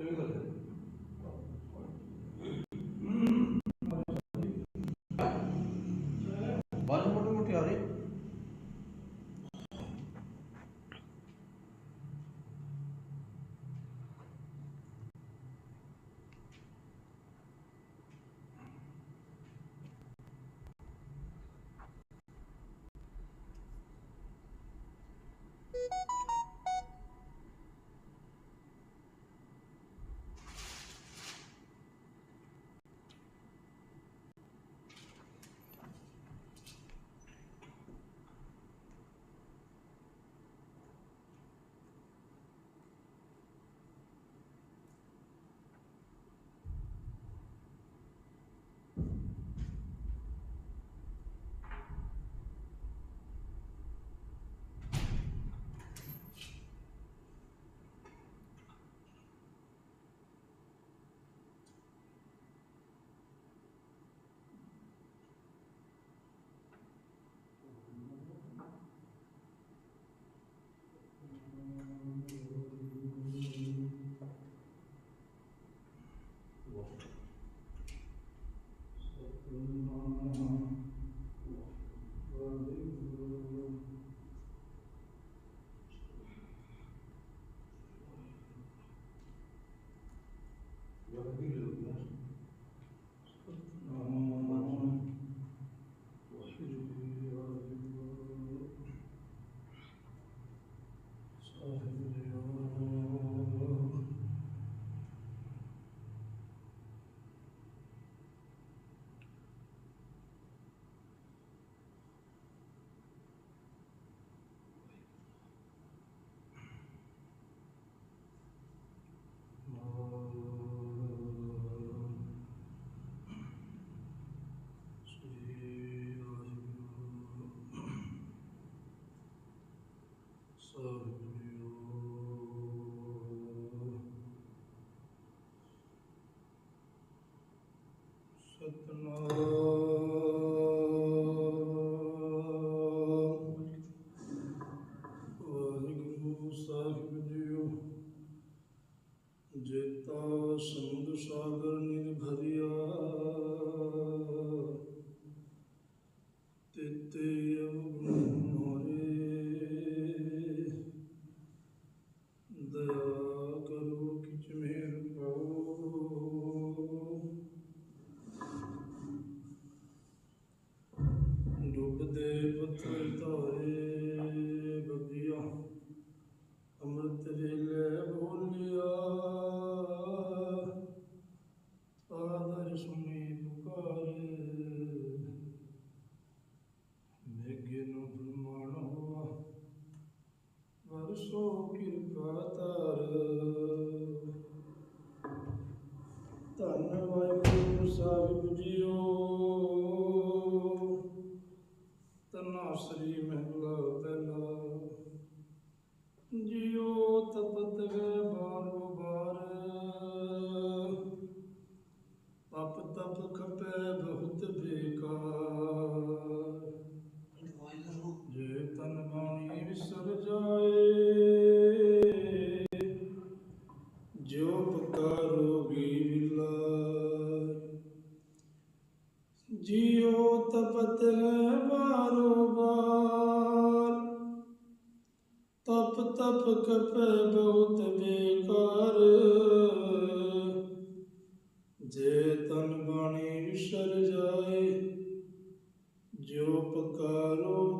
여기서 ਤਪਤ ਹੈ ਬਾਰੋ ਬਾਰ ਤਪ ਤਪ ਕਪੈ ਬਹੁਤ ਬੇਕਾਰ। ਜੇ ਤਨ ਬਾਣੀ ਵਿਸਰ ਜਾਏ, ਜੋ ਪਕਾਰੋ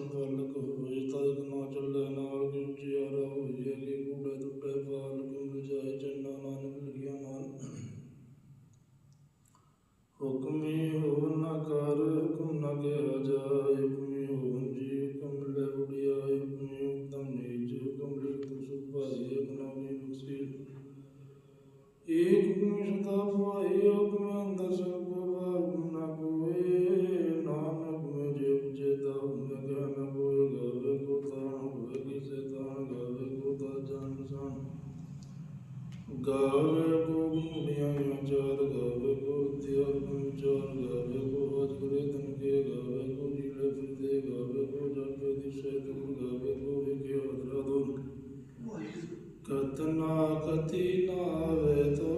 ਸੰਤ ਅਲਕ ਹੋਏ ਤਦ ਨਾ ਚੱਲੇ, ਨਾਲ ਕੀ ਉਚਿਆਰਾ ਹੋਏ। ਅਗੇ ਕੂੜਾ ਟੁੱਟੇ ਪਾਲ ਕੁੰਗ ਜਾਏ ਚੰਨਾ ਨਾਨਕ ਲਿਖਿਆ ਨਾਨ ਹੁਕਮੇ Ave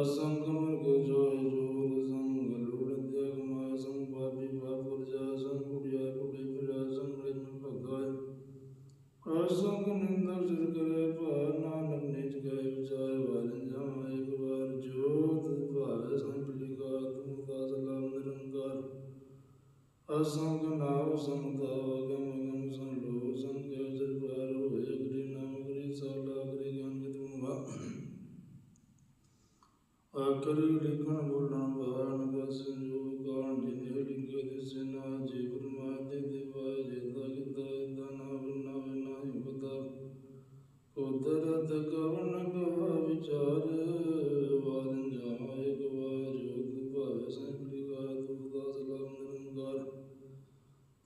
असंगम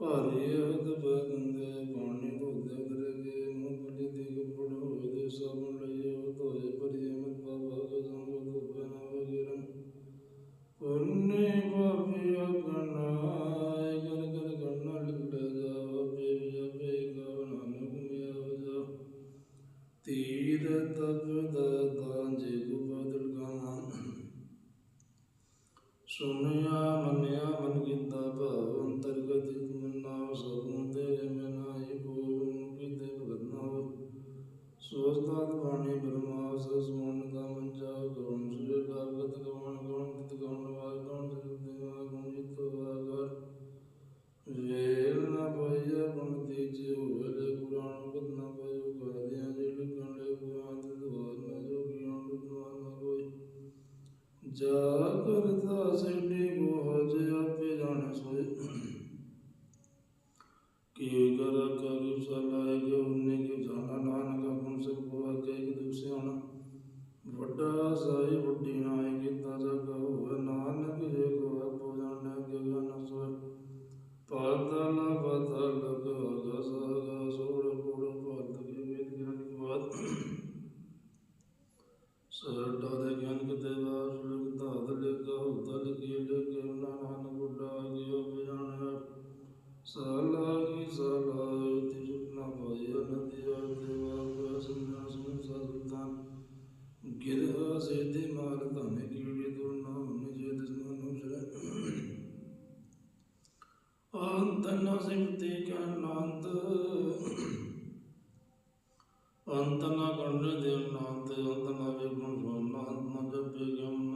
ਭਾਰੇ ਅਗਦ ਬਗੰਦ ਬਾਣੇ ਤਨ ਸਿਮਤੇ ਅਨੰਤ। ਅੰਤ ਨਾ ਗੁਣ ਦੇ ਅਨੰਤ ਅੰਤ ਨਾ ਵੇ ਗੁਣ ਸੋ ਅਨੰਤ ਨਾ ਜਪੇ ਗਮ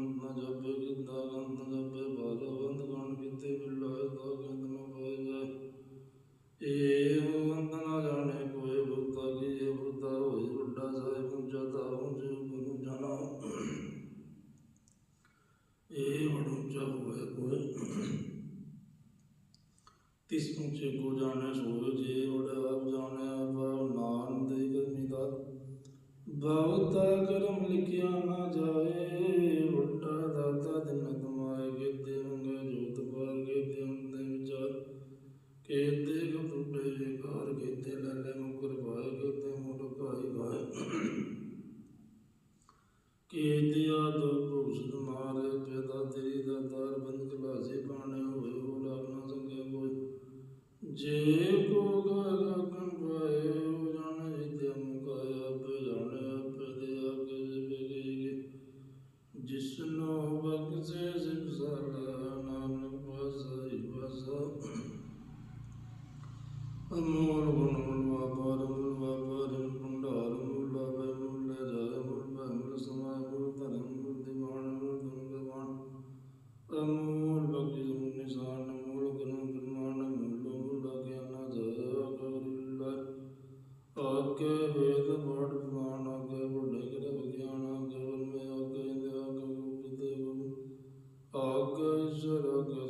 الزلق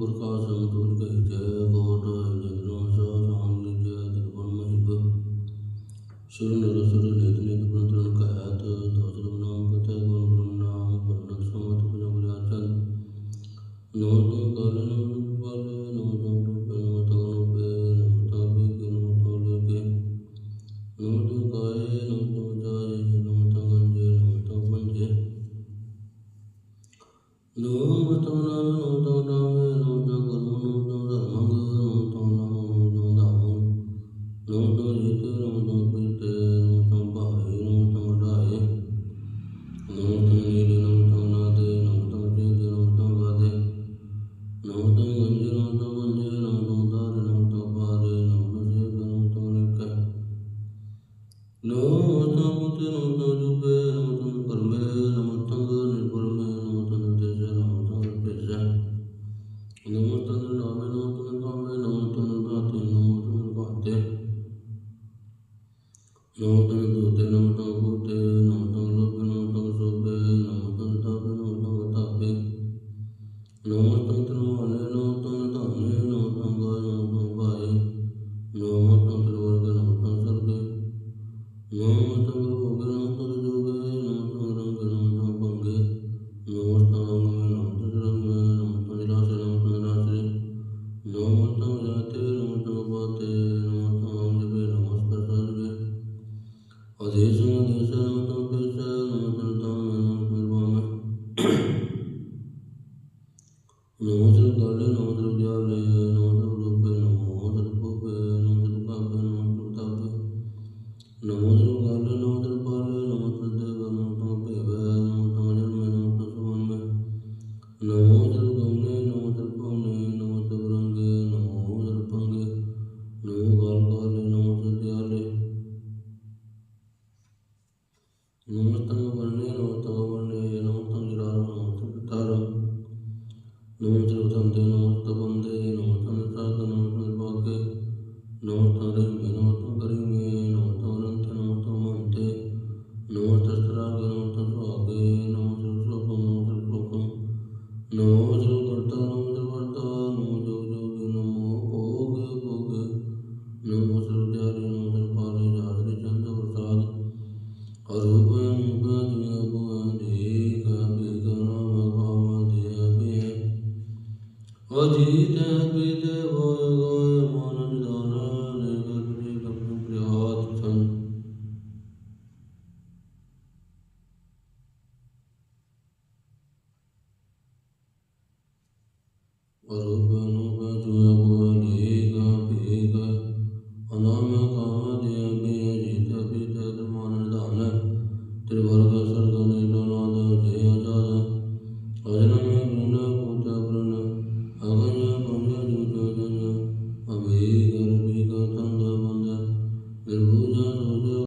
प्रकाश